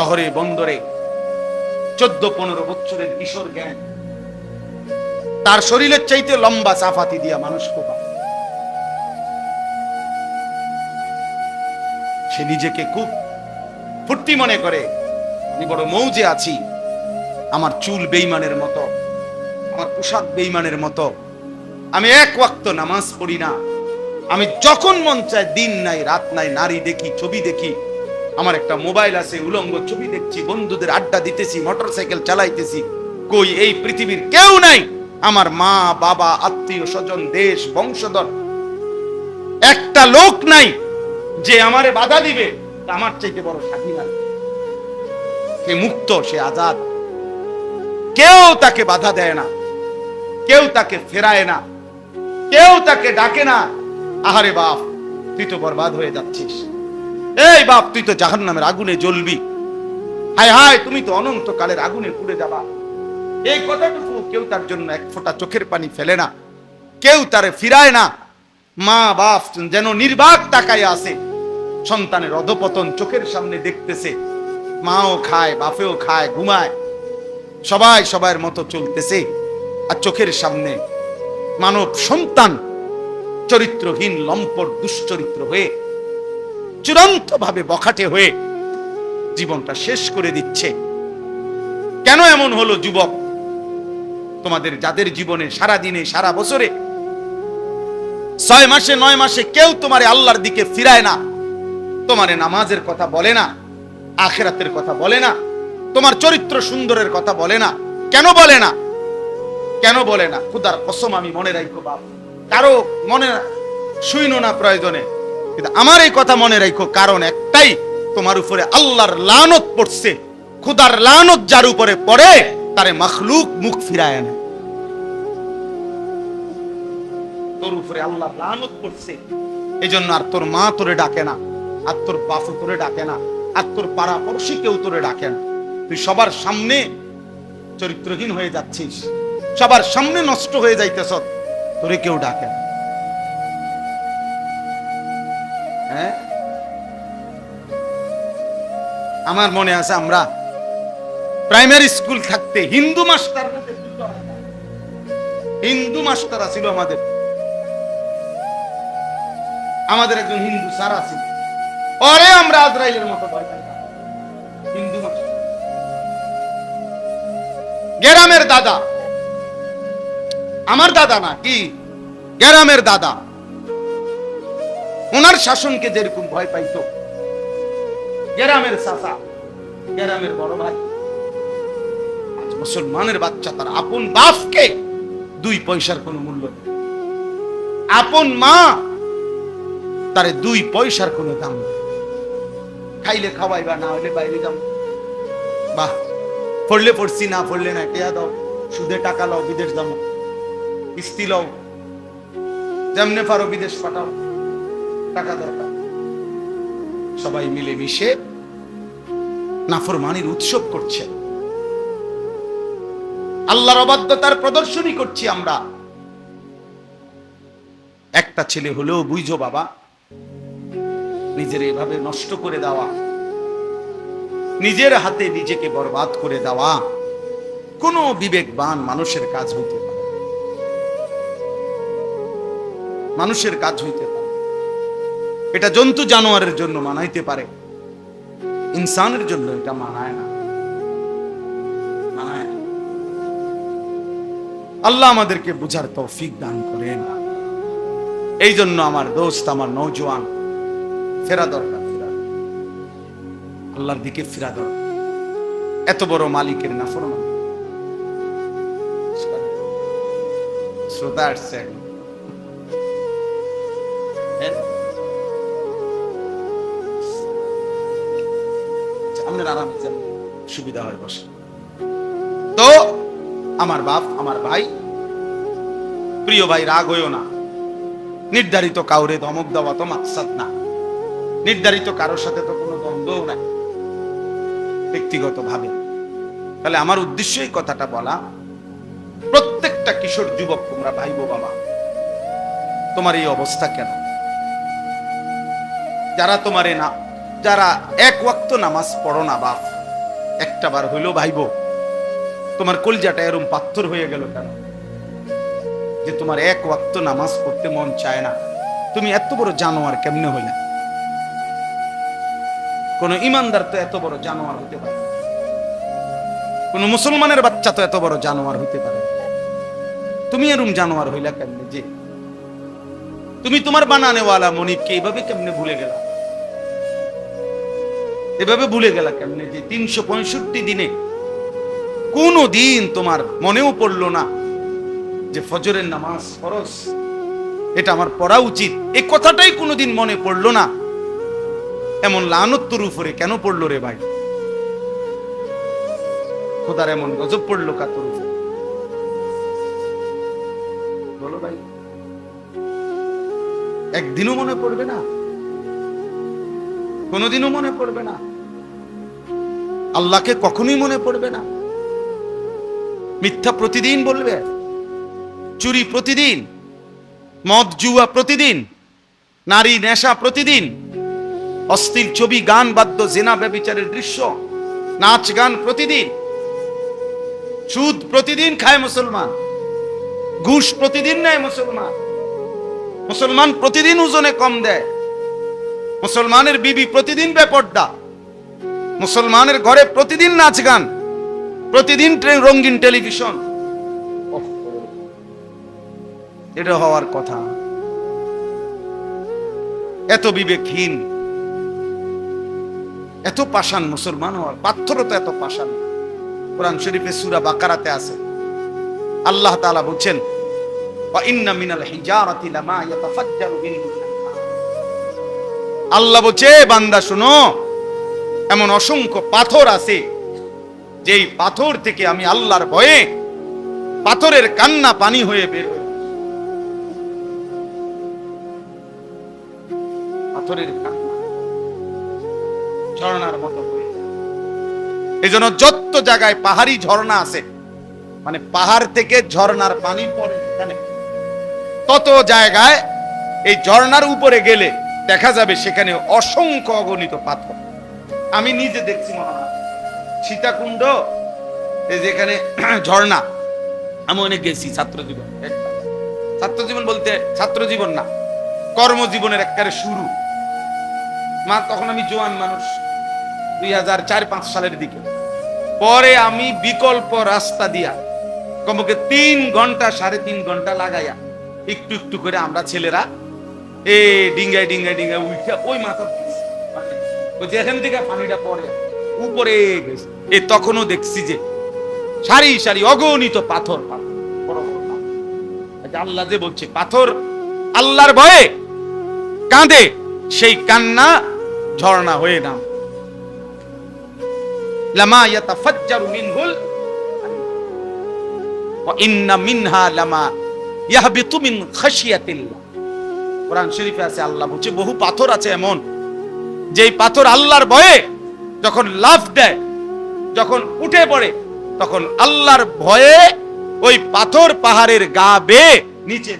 শহরে, বন্দরে চোদ্দ পনেরো বছরের কিশোর জ্ঞান। তার শরীরের চাইতে লম্বা চাফাতি দিয়া মানুষ কোপা সে নিজেকে খুব ফুর্তি মনে করে, আমি বড় মৌজে আছি। আমার চুল বেইমানের মতো, আমার পোশাক বেইমানের মতো। আমি এক ওয়াক্ত নামাজ পড়ি না। আমি যখন মন চায় দিন নাই, রাত নাই, নারী দেখি, ছবি দেখি আমার একটা মোবাইল আছে, উলঙ্গ ছবি দেখছি, বন্ধুদের আড্ডা দিতেছি, মোটরসাইকেল চালাইতেছি। কই এই পৃথিবীর কেউ নাই। আমার মা, বাবা, আত্মীয় স্বজন, দেশ, বংশধর। একটা লোক নাই যে আমারে বাধা দিবে। আমার চাইতে বড় স্বাধীন সে মুক্ত, সে আজাদ। কেউ তাকে বাধা দেয় না। কেউ তাকে ফেরায় না। কেউ তাকে ডাকে না। আহারে বাপ, তুই তো বরবাদ হয়ে যাচ্ছিস। এই বাপ, তুই তো জাহান নামের আগুনে জ্বলবি। হায় হায়, তুমি তো অনন্ত কালের আগুনে পুড়ে যাবা। এই কথাটুকু কেউ তার জন্য এক ফোঁটা চোখের পানি ফেলে না। কেউ তারে ফিরায় না। মা বাপ যেন নির্বাক তাকায় আসে সন্তানের অধপতন চোখের সামনে দেখতেছে। মাও খায়, বাপেও খায়, ঘুমায়। সবাই সবার মতো চলতেছে। আর চোখের সামনে মানব সন্তান, চরিত্রহীন, লম্পট, দুশ্চরিত্র হয়ে চূড়ান্ত ভাবে বখাটে হয়ে জীবনটা শেষ করে দিচ্ছে। কেন এমন হলো যুবক? তোমাদের যাদের জীবনে সারা দিনে, সারা বছরে ছয় মাসে, নয় মাসে কেউ তোমারে আল্লাহর দিকে ফিরায় না, তোমারে নামাজের কথা বলে না, আখেরাতের কথা বলে না, তোমার চরিত্র সুন্দরের কথা বলে না, কেন বলে না? কেন বলে না? খুদার কসম আমি মনে রাখব বাপ। কারও মনে শুইনো না প্রয়োজনে। কিন্তু আমার এই কথা মনে রাখো, কারণ একটাই, তোমার উপরে আল্লাহর লানত পড়ছে, খুদার লানত যার উপরে পড়ে, তারে মখলুক মুখ ফিরায় না তোর উপরে আল্লাহর লানত পড়ছে এই জন্য আর তোর মা তোরে ডাকে না, আর তোর বাপু তোরে ডাকে না, আর তোর পাড়া পড়শি কেউ তোরে ডাকে না। তুই সবার সামনে চরিত্রহীন হয়ে যাচ্ছিস, সবার সামনে নষ্ট হয়ে যাইতেছ, তোরে কেউ ডাকে না। আমার মনে আছে আমরা প্রাইমারি স্কুল থাকতে হিন্দু মাস্টার হিন্দু মাস্টার আছিল আমাদের। আমাদের একজন হিন্দু স্যার আছে। পরে আমরা আজরাইলের মতো হিন্দু গ্রামের দাদা। আমার দাদা না, কি? গ্রামের দাদা। ওনার শাসনকে যেরকম ভয় পাইতো গ্রামের চাচা, গ্রামের বড় ভাই। আজ মুসলমানের বাচ্চা, তার আপন বাপকে দুই পয়সার কোনো মূল্য নেই। আপন মা, তারে দুই পয়সার কোনো দাম নেই। খাইলে খাওয়াই বা না হইলে বাইরে যাম বাহ পড়লে পড়ছি না পড়লে না, টেয়া দাও। সুদে টাকা লাও, বিদেশ দাম কিস্তি লও। যেমনে পারো বিদেশ পাঠাও। টাকা দরকার। সবাই মিলে মিশে নাফরমানির উৎসব করছে। আল্লাহর অবাধ্যতার প্রদর্শনী করছি আমরা। একটা ছেলে হলেও বুঝো বাবা, নিজের এভাবে নষ্ট করে দেওয়া, নিজের হাতে নিজেকে বরবাদ করে দেওয়া কোনো বিবেকবান মানুষের কাজ হইতে পারে মানুষের কাজ হইতে পারে এটা জন্তু জানোয়ারের জন্য মানাইতে পারে। ইনসানের জন্য এটা মানায় না। আল্লাহ আমাদেরকে বুঝার তৌফিক দান করেন। এই জন্য আমার দোস্ত, আমার নৌজওয়ান ফেরা দরকার, ফেরা। আল্লাহর দিকে ফেরা দরকার। এত বড় মালিকের না ফরমান শ্রোতা আসছে এখন। আপনার আরামে যান সুবিধা হয় বসে। তো, আমার বাপ, আমার ভাই, প্রিয় ভাই, রাগ হইও না। নির্ধারিত কাউরে ধমক দেওয়া তো মাকসাদ না। নির্ধারিত কারোর সাথে তো কোনো দ্বন্দ্বও নাই। ব্যক্তিগত ভাবে তাহলে আমার উদ্দেশ্য এই কথাটা বলা, প্রত্যেকটা কিশোর যুবক, তোমরা ভাইব বাবা, তোমার এই অবস্থা কেন? যারা তোমারে না যারা এক ওয়াক্ত নামাজ পড়ো না বাপ, একটা বার হইল ভাইব, তোমার কলজাটা এরম পাথর হয়ে গেল কেন? যে তোমার এক ওয়াক্ত নামাজ পড়তে মন চায় না, তুমি এত বড় জানোয়ার কেমনে হইলে? কোন ইমানদার তো এত বড় জানোয়ার হতে পারে কোন মুসলমানের বাচ্চা তো এত বড় জানোয়ার হইতে পারে তুমি এরম জানোয়ার হইলা কেমনে যে? তুমি তোমার বানানেওয়ালা মনিবকে এইভাবে কেমনে ভুলে গেলা? এভাবে ভুলে গেলা কেমনে যে তিনশো পঁয়ষট্টি দিনে কোনো দিন তোমার মনেও পড়ল না যে ফজরের নামাজ ফরজ। এটা আমার পড়া উচিত। এই কথাটাই কোনোদিন মনে পড়ল না। এমন লানত্তর উপরে কেন পড়ল রে ভাই? খোদার এমন গজব পড়ল কাতর উপরে? বলো ভাই। একদিনও মনে পড়বে না। কোনোদিনও মনে পড়বে না। আল্লাহকে কখনোই মনে পড়বে না। মিথ্যা প্রতিদিন বলবে। চুরি প্রতিদিন। মদ জুয়া প্রতিদিন। নারী নেশা প্রতিদিন। অস্থির ছবি, গান, বাদ্য, জেনা, ব্যবিচারের দৃশ্য, নাচ, গান প্রতিদিন। সুদ প্রতিদিন খায় মুসলমান। ঘুষ প্রতিদিন নেয় মুসলমান। মুসলমান প্রতিদিন ওজনে কম দেয়। মুসলমানের বিবি প্রতিদিন বেপর্দা। মুসলমানের ঘরে প্রতিদিন নাচ গান, প্রতিদিন রঙিন টেলিভিশন। এটা হওয়ার কথা। এত বিবেকহীন, এত পাষাণ মুসলমান হওয়ার পাথর তো এত পাষাণ। কোরআন শরীফে সুরা বাকারাতে আছে। আল্লাহ তাআলা বলছেন লামা আল্লাহ বলছে বান্দা, শুনো এমন অসংখ্য পাথর আছে, যেই পাথর থেকে আমি আল্লাহর ভয়ে পাথরের কান্না পানি হয়ে বের আসে। পাথরের কান্না ঝর্ণার মতো হয়ে। এই জন্য যত জায়গায় পাহাড়ি ঝর্ণা আছে মানে পাহাড় থেকে ঝর্ণার পানি পড়ে এখানে, তত জায়গায় এই ঝর্ণার উপরে গেলে দেখা যাবে সেখানে অসংখ্য অগণিত পাথর আমি নিজে দেখছি হয় সীতাকুণ্ড যেখানে ঝর্ণা। আমি অনেক গেছি ছাত্র জীবন ছাত্র জীবন বলতে ছাত্র জীবন না, কর্মজীবনের একবারে শুরু। মা, তখন আমি জোয়ান মানুষ, দুই হাজার চার, পাঁচ সালের দিকে। পরে আমি বিকল্প রাস্তা দিয়া কমকে তিন ঘণ্টা, সাড়ে তিন ঘণ্টা লাগাইয়া একটু একটু করে আমরা ছেলেরা এ ডিঙ্গায় ডিঙ্গায় ডিঙ্গায় উঠা ওই মাথা যেখান থেকে পানিটা পড়ে, উপরে এ তখনও দেখছি যে সারি সারি অগণিত পাথর যে আল্লাহ যে বলছে, পাথর আল্লাহর ভয়ে কাঁদে, সেই কান্না ঝর্ণা হয়ে লামা মিনহুল ওয়া ইন্না মিনহা লামা ইয়াহবিতু মিন খাশিয়াতিল্লাহ। কোরআন শরীফে আছে, আল্লাহ বলছে, বহু পাথর আছে এমন যেই পাথর আল্লাহর ভয়ে যখন লাফ দেয়, যখন উঠে পড়ে, তখন আল্লাহর ভয়ে ওই পাথর পাহাড়ের গা বেয়ে নিচে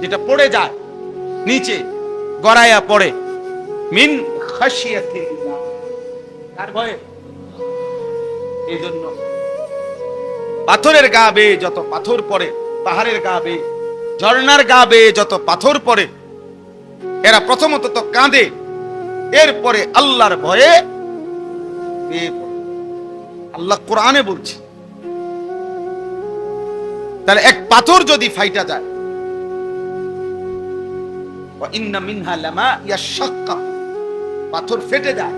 যেটা পড়ে যায়, নিচে গড়াইয়া পড়ে। মিন ভয়ে। পাথরের গা বেয়ে, যত পাথর পড়ে, পাহাড়ের গা বেয়ে ঝর্ণার গা বেয়ে যত পাথর পড়ে, এরা প্রথমত তো কাঁদে, এরপরে আল্লাহর ভয়ে আল্লাহ কোরআনে বলছে, তাহলে এক পাথর যদি ফাইটা যায় পাথর ফেটে যায়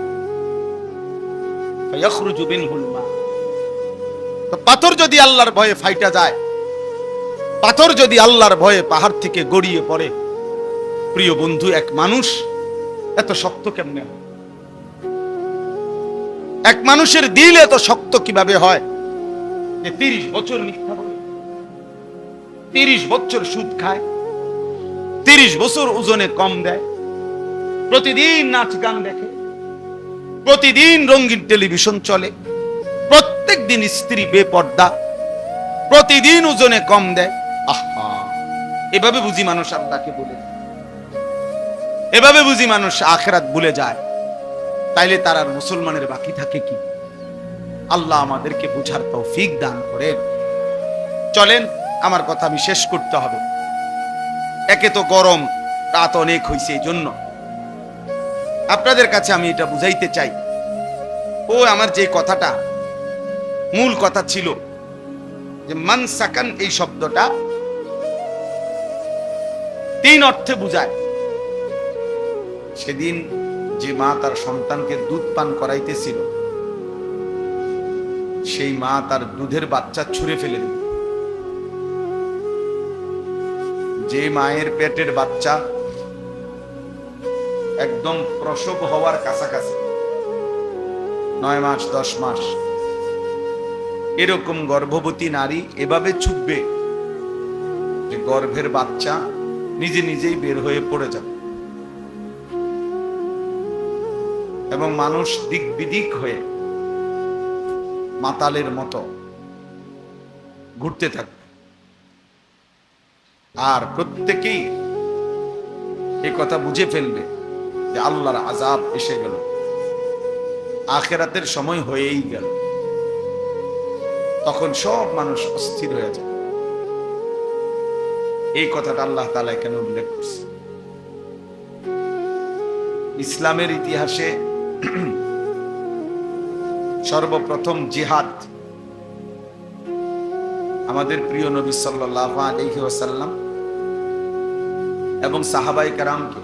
পাথর যদি আল্লাহর ভয়ে ফাইটা যায় পাথর যদি আল্লাহর ভয়ে পাহাড় থেকে গড়িয়ে পড়ে, প্রিয় বন্ধু, এক মানুষ এত শক্ত কেমনে হয়? এক মানুষের দিল এত শক্ত কীভাবে হয় যে তিরিশ বছর মিথ্যা বলে, তিরিশ বছর সুদ খায়, তিরিশ বছর ওজনে কম দেয়, প্রতিদিন নাচ গান দেখে, প্রতিদিন রঙিন টেলিভিশন চলে প্রত্যেক দিন স্ত্রী বেপর্দা, প্রতিদিন ওজনে কম দেয় এভাবে বুঝি মানুষ আল্লাহকে বলে এভাবে বুঝি মানুষ আখেরাত ভুলে যায়। তাইলে তার আর মুসলমানের বাকি থাকে কি? আল্লাহ আমাদেরকে বুঝার তৌফিক দান করেন। চলেন, আমার কথা আমি শেষ করতে হবে। একে তো গরম, রাত অনেক হয়েছে এই জন্য আপনাদের কাছে আমি এটা বুঝাইতে চাই। ও আমার যে কথাটা, মূল কথা ছিল যে, মান সাকান এই শব্দটা তিন অর্থে বুঝায়। সেদিন যে মা তার সন্তানকে দুধ পান করাইতেছিল, সেই মা তার দুধের বাচ্চা ছুঁড়ে ফেলে দিল। যে মায়ের পেটের বাচ্চা একদম প্রসব হওয়ার কাছাকাছি, নয় মাস, দশ মাস, এরকম গর্ভবতী নারী এভাবে ছুটবে যে গর্ভের বাচ্চা নিজে নিজেই বের হয়ে পড়ে যাবে। এবং মানুষ দিক বিদিক হয়ে মাতালের মতো ঘুরতে থাকবে। আর প্রত্যেকেই এ কথা বুঝে ফেলবে যে আল্লাহর আজাব এসে গেল। আখেরাতের সময় হয়েই গেল। তখন সব মানুষ অস্থির হয়ে যায় এই কথাটা আল্লাহ তালা এখানে উল্লেখ করছে? ইসলামের ইতিহাসে সর্বপ্রথম জিহাদ আমাদের প্রিয় নবী সাল্লাহ আলহি ওসাল্লাম এবং সাহাবাই কারামকে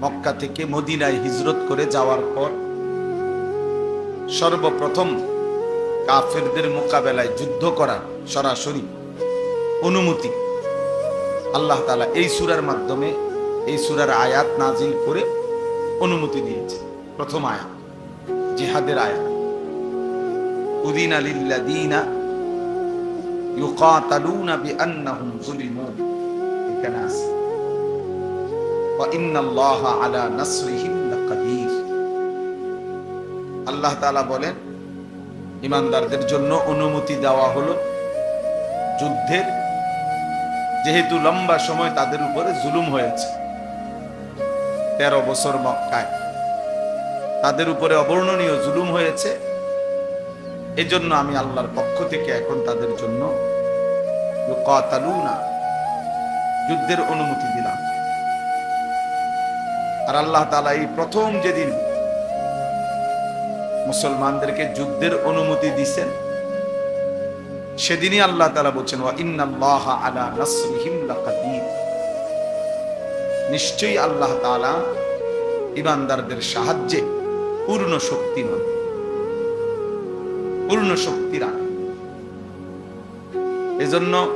মক্কা থেকে মদিনায় হিজরত করে যাওয়ার পর সর্বপ্রথম কাফেরদের মোকাবেলায় যুদ্ধ করার সরাসরি অনুমতি আল্লাহ তালা এই সুরার মাধ্যমে এই সুরার আয়াত নাজিল করে অনুমতি দিয়েছে। প্রথম আয়াত, জিহাদের আয়াত। উদিন আলিল্লাদিনা ইউকাতালুনা বিআন্নাহুম যুলিমু এখানে আছে ইন্নাল্লাহা আলা নাসরিহিম লাকাদির। আল্লাহ তাআলা বলেন, ইমানদারদের জন্য অনুমতি দেওয়া হলো যুদ্ধের যেহেতু লম্বা সময় তাদের উপরে জুলুম হয়েছে। তেরো বছর মক্কায়। তাদের উপরে অবর্ণনীয় জুলুম হয়েছে। এজন্য আমি আল্লাহর পক্ষ থেকে এখন তাদের জন্য না যুদ্ধের অনুমতি দিলাম। আর আল্লাহ তালা এই প্রথম যেদিন মুসলমানদেরকে যুদ্ধের অনুমতি দিছেন সেদিনই আল্লাহ তালা বলছেন নিশ্চয়ই আল্লাহ তাআলা ইমানদারদের সাহায্যে পূর্ণ শক্তিমান পূর্ণ শক্তি রাখে এজন্য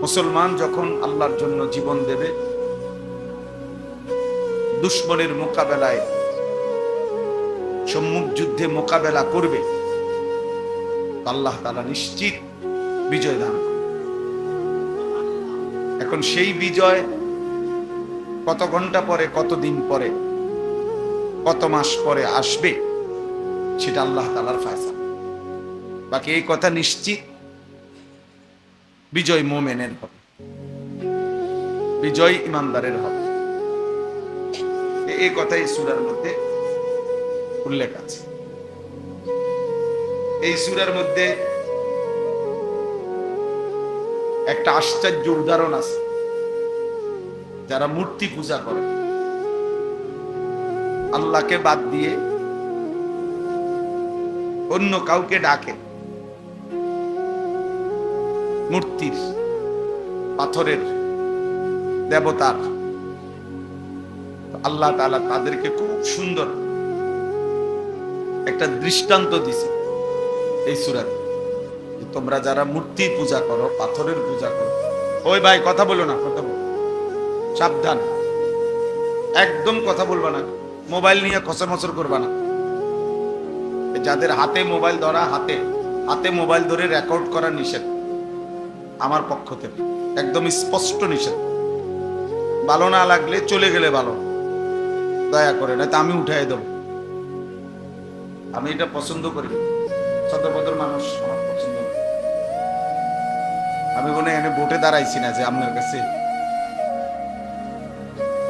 মুসলমান যখন আল্লাহর জন্য জীবন দেবে, দুশ্মনের মোকাবেলায় সম্মুখ যুদ্ধে মোকাবেলা করবে আল্লাহ তালা নিশ্চিত বিজয় দান এখন সেই বিজয় কত ঘণ্টা পরে, কত দিন পরে, কত মাস পরে আসবে, সেটা আল্লাহ তালার ফায়সা বাকি এই কথা নিশ্চিত বিজয় মোমেনের হবে, বিজয় ইমানদারের হবে। এই কথাই সুরার মধ্যে উল্লেখ আছে। এই সুরার মধ্যে একটা আশ্চর্য উদাহরণ আছে। যারা মূর্তি পূজা করে, আল্লাহকে বাদ দিয়ে অন্য কাউকে ডাকে, মূর্তির পাথরের দেবতার। আল্লাহ তাদেরকে খুব সুন্দর একটা দৃষ্টান্ত দিছে এই সুরাতে তোমরা যারা মূর্তি পূজা করো, পাথরের পূজা করো। ওই ভাই, কথা বলো না, কথা বলো। সাবধান। একদম কথা বলবা না। মোবাইল নিয়ে খসর মসর করবা না। যাদের হাতে মোবাইল ধরা, হাতে হাতে মোবাইল ধরে রেকর্ড করা নিষেধ। আমার পক্ষ থেকে। একদম স্পষ্ট নিষেধ। ভালো না লাগলে চলে গেলে ভালো। দয়া করে না আমি উঠাই দেব। আমি এটা পছন্দ করি সদরবদর মানুষ আমার পছন্দ। আমি কোনো এনে ভোটে দাঁড়াইছি না যে আপনার কাছে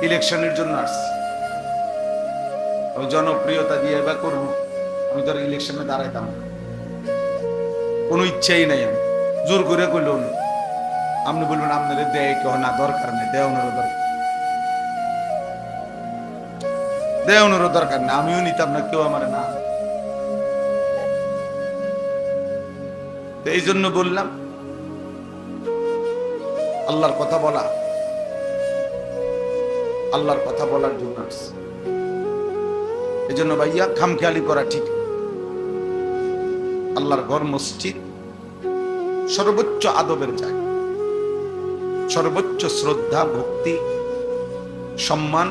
ইলেকশনের জন্য আসছি। ওই জনপ্রিয়তা দিয়ে বা করব, আমি ধর ইলেকশনে দাঁড়াইতাম কোনো ইচ্ছাই নাই আমি জোর করে না আপনি বলবেন আপনাদের দেয় কেউ না, দরকার নেই দেওয়ানোরও দরকার দেওয়ানোরও দরকার না আমিও নিতাম না, কেউ আমার না। তো এই জন্য বললাম, আল্লাহর কথা বলা, আল্লাহর কথা বলার জন্য এই জন্য ভাইয়া খামখেয়ালি করা ঠিক। আল্লাহর ঘর, মসজিদ সর্বোচ্চ আদবের জায়গা, সর্বোচ্চ শ্রদ্ধা, ভক্তি, সম্মান,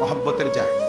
মহব্বতের জায়গা।